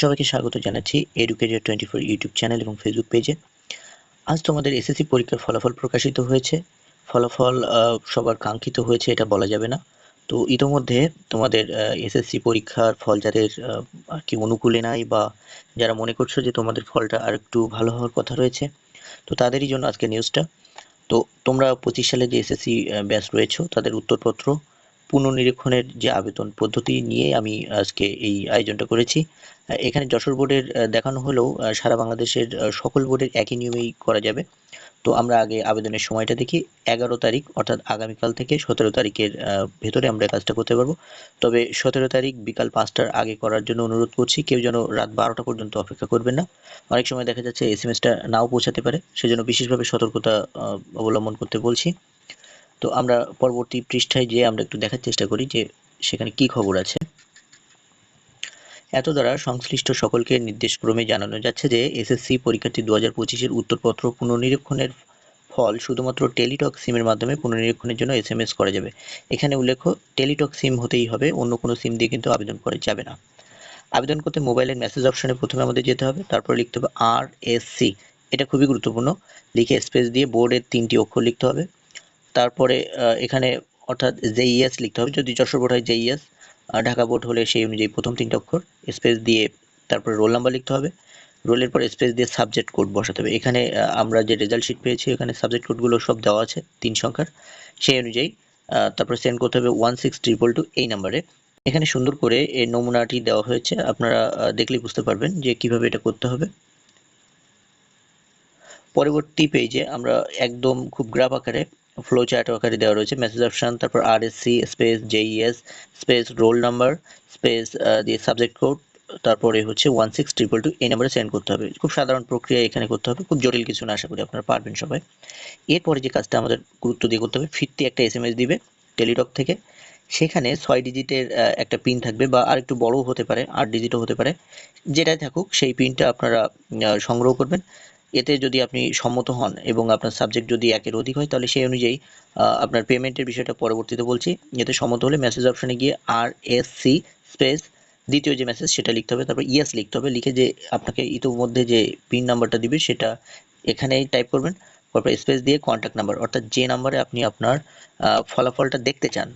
সবাইকে স্বাগত জানাচ্ছি এডুকেরিয়ার টোয়েন্টি ফোর ইউটিউব চ্যানেল এবং ফেসবুক পেজে আজ তোমাদের এসএসসি পরীক্ষার ফলাফল প্রকাশিত হয়েছে। ফলাফল সবার কাঙ্ক্ষিত হয়েছে, এটা বলা যাবে না। তো ইতোমধ্যে তোমাদের এসএসসি পরীক্ষার ফল যাদের আর কি অনুকূলে নাই বা যারা মনে করছ যে তোমাদের ফলটা আর একটু ভালো হওয়ার কথা রয়েছে, তো তাদেরই জন্য আজকে নিউজটা তো তোমরা পঁচিশ সালে যে এসএসসি ব্যাচ রয়েছো, তাদের উত্তরপত্র পুনর্নিরীক্ষণের যে আবেদন পদ্ধতি নিয়ে আমি আজকে এই আয়োজনটা করেছি। এখানে যশোর বোর্ডের দেখানো হলেও সারা বাংলাদেশের সকল বোর্ডের একই নিয়মেই করা যাবে। তো আমরা আগে আবেদনের সময়টা দেখি। এগারো তারিখ, অর্থাৎ আগামীকাল থেকে সতেরো তারিখের ভেতরে আমরা কাজটা করতে পারব। তবে সতেরো তারিখ বিকাল পাঁচটার আগে করার জন্য অনুরোধ করছি, কেউ যেন রাত বারোটা পর্যন্ত অপেক্ষা করবেন না। অনেক সময় দেখা যাচ্ছে এস এম এসটা নাও পৌঁছাতে পারে। সেজন্য বিশেষভাবে সতর্কতা অবলম্বন করতে বলছি। তো আমরা পরবর্তী পৃষ্ঠায় যেয়ে আমরা একটু দেখার চেষ্টা করি যে সেখানে কি খবর আছে। এত দ্বারা সংশ্লিষ্ট সকলকে নির্দেশক্রমে জানানো যাচ্ছে যে এসএসসি পরীক্ষার্থী দু হাজার পঁচিশের উত্তরপত্র পুনর্নিরীক্ষণের ফল শুধুমাত্র টেলিটক সিমের মাধ্যমে পুনর্নিরীক্ষণের জন্য এসএমএস করা যাবে। এখানে উল্লেখ্য, টেলিটক সিম হতেই হবে, অন্য কোনো সিম দিয়ে কিন্তু আবেদন করা যাবে না। আবেদন করতে মোবাইলের মেসেজ অপশনে প্রথমে আমাদের যেতে হবে, তারপরে লিখতে হবে আর এস সি এটা খুবই গুরুত্বপূর্ণ। লিখে স্পেস দিয়ে বোর্ডের তিনটি অক্ষর লিখতে হবে। তারপরে এখানে অর্থাৎ জেইএস লিখতে হবে। যদি যশোর বোর্ড হয় জেইএস ঢাকা বোর্ড হলে সেই অনুযায়ী প্রথম তিনটা অক্ষর, স্পেস দিয়ে তারপরে রোল নাম্বার লিখতে হবে। রোলের পর স্পেস দিয়ে সাবজেক্ট কোড বসাতে হবে। এখানে আমরা যে রেজাল্ট শিট পেয়েছি, এখানে সাবজেক্ট কোডগুলো সব দেওয়া আছে, তিন সংখ্যার। সেই অনুযায়ী তারপরে সেন্ড করতে হবে ওয়ান সিক্স ট্রিপল টু এই নাম্বারে। এখানে সুন্দর করে এই নমুনাটি দেওয়া হয়েছে। আপনারা দেখলেই বুঝতে পারবেন যে কীভাবে এটা করতে হবে। পরবর্তী পেজে আমরা একদম খুব গ্রাফ আকারে ফ্লো চার্ট আকারে দেওয়া রয়েছে। মেসেজ অপশন তারপর R space JES space roll number space দিয়ে সাবজেক্ট কোড তারপরে হচ্ছে ওয়ান সিক্স ট্রিপল টু এই নাম্বারে সেন্ড করতে হবে। খুব সাধারণ প্রক্রিয়া এখানে করতে হবে, খুব জটিল কিছু না, আশা করি আপনারা পারবেন সবাই। এরপরে যে কাজটা আমাদের গুরুত্ব দিয়ে করতে হবে, ফিরতি একটা এস এম এস দিবে টেলিটক থেকে। সেখানে ছয় ডিজিটের একটা পিন থাকবে বা আর একটু বড়ও হতে পারে, আট ডিজিটও হতে পারে। যেটাই থাকুক, সেই পিনটা আপনারা সংগ্রহ করবেন। এতে যদি আপনি সম্মত হন এবং আপনার সাবজেক্ট যদি একের অধিক হয়, তাহলে সেই অনুযায়ী আপনার পেমেন্টের বিষয়টা পরবর্তীতে বলছি। এতে সম্মত হলে মেসেজ অপশানে গিয়ে আর এস সি স্পেস দ্বিতীয় যে মেসেজ সেটা লিখতে হবে। তারপর ইয়েস লিখতে হবে। লিখে যে আপনাকে ইতিমধ্যে যে পিন নাম্বারটা দিবে, সেটা এখানেই টাইপ করবেন। তারপর স্পেস দিয়ে কন্ট্যাক্ট নাম্বার অর্থাৎ যে নাম্বারে আপনি আপনার ফলাফলটা দেখতে চান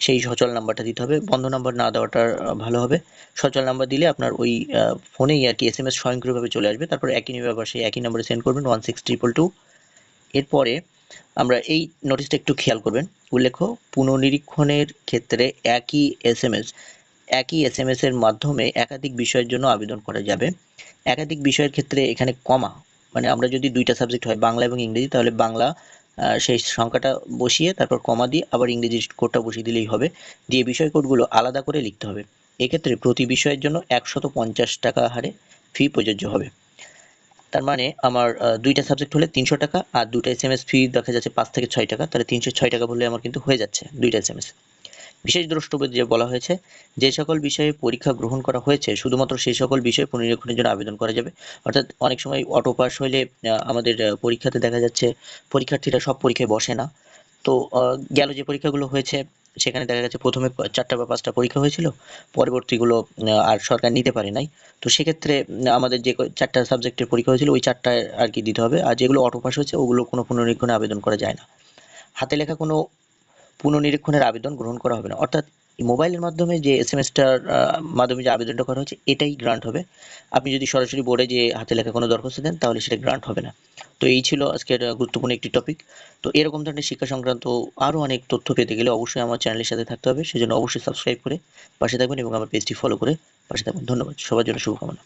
সেই সচল নাম্বারটা দিতে হবে। বন্ধ নাম্বার না দেওয়াটা ভালো হবে। সচল নাম্বার দিলে আপনার ওই ফোনেই আর কি এস এম এস স্বয়ংক্রিয়ভাবে চলে আসবে। তারপর একই আবার সেই একই নাম্বারে সেন্ড করবেন ওয়ান সিক্স ট্রিপল টু এরপরে আমরা এই নোটিশটা একটু খেয়াল করবেন। উল্লেখ্য, পুনর্নিরীক্ষণের ক্ষেত্রে একই এস এম এস একই এস এম এস এর মাধ্যমে একাধিক বিষয়ের জন্য আবেদন করা যাবে। একাধিক বিষয়ের ক্ষেত্রে এখানে কমা মানে আমরা যদি দুইটা সাবজেক্ট হয়, বাংলা এবং ইংরেজি, তাহলে বাংলা সেই সংখ্যাটা বসিয়ে তারপর কমা দিয়ে আবার ইংরেজি কোডটা বসিয়ে দিলেই হবে। দিয়ে বিষয় কোডগুলো আলাদা করে লিখতে হবে। এক্ষেত্রে প্রতি বিষয়ের জন্য একশত পঞ্চাশ টাকা হারে ফি প্রযোজ্য হবে। তার মানে আমার দুইটা সাবজেক্ট হলে তিনশো টাকা আর দুইটা এস এম এস ফি দেখা যাচ্ছে পাঁচ থেকে ছয় টাকা। তাহলে তিনশো ছয় টাকা বললে আমার কিন্তু হয়ে যাচ্ছে দুইটা এস এম এস বিশেষ দ্রষ্টব্য যে বলা হয়েছে, যে সকল বিষয়ে পরীক্ষা গ্রহণ করা হয়েছে, শুধুমাত্র সেই সকল বিষয়ে পুনরীক্ষণের জন্য আবেদন করা যাবে। অর্থাৎ অনেক সময় অটো পাস হলে আমাদের পরীক্ষাতে দেখা যাচ্ছে পরীক্ষার্থীরা সব পরীক্ষায় বসে না। তো গেল যে পরীক্ষাগুলো হয়েছে, সেখানে দেখা গেছে প্রথমে চারটা বা পাঁচটা পরীক্ষা হয়েছিল, পরবর্তীগুলো আর সরকার নিতে পারে নাই। তো সেক্ষেত্রে আমাদের যে চারটা সাবজেক্টের পরীক্ষা হয়েছিল, ওই চারটায় আর কি দিতে হবে। আর যেগুলো অটো পাস হয়েছে, ওগুলো কোনো পুনরীক্ষণে আবেদন করা যায় না। হাতে লেখা কোনো পুনর্নিরীক্ষণের আবেদন গ্রহণ করা হবে না। অর্থাৎ মোবাইলের মাধ্যমে যে এস এম এসটার মাধ্যমে যে আবেদনটা করা হচ্ছে, এটাই গ্রান্ট হবে। আপনি যদি সরাসরি বোর্ডে যে হাতে লেখা কোনো দরখাস্ত দেন, তাহলে সেটা গ্রান্ট হবে না। তো এই ছিল আজকের গুরুত্বপূর্ণ একটি টপিক তো এরকম ধরনের শিক্ষা সংক্রান্ত আরও অনেক তথ্য পেতে গেলে অবশ্যই আমার চ্যানেলের সাথে থাকতে হবে। সেজন্য অবশ্যই সাবস্ক্রাইব করে পাশে থাকবেন এবং আমার পেজটি ফলো করে পাশে থাকবেন। ধন্যবাদ। সবার জন্য শুভকামনা।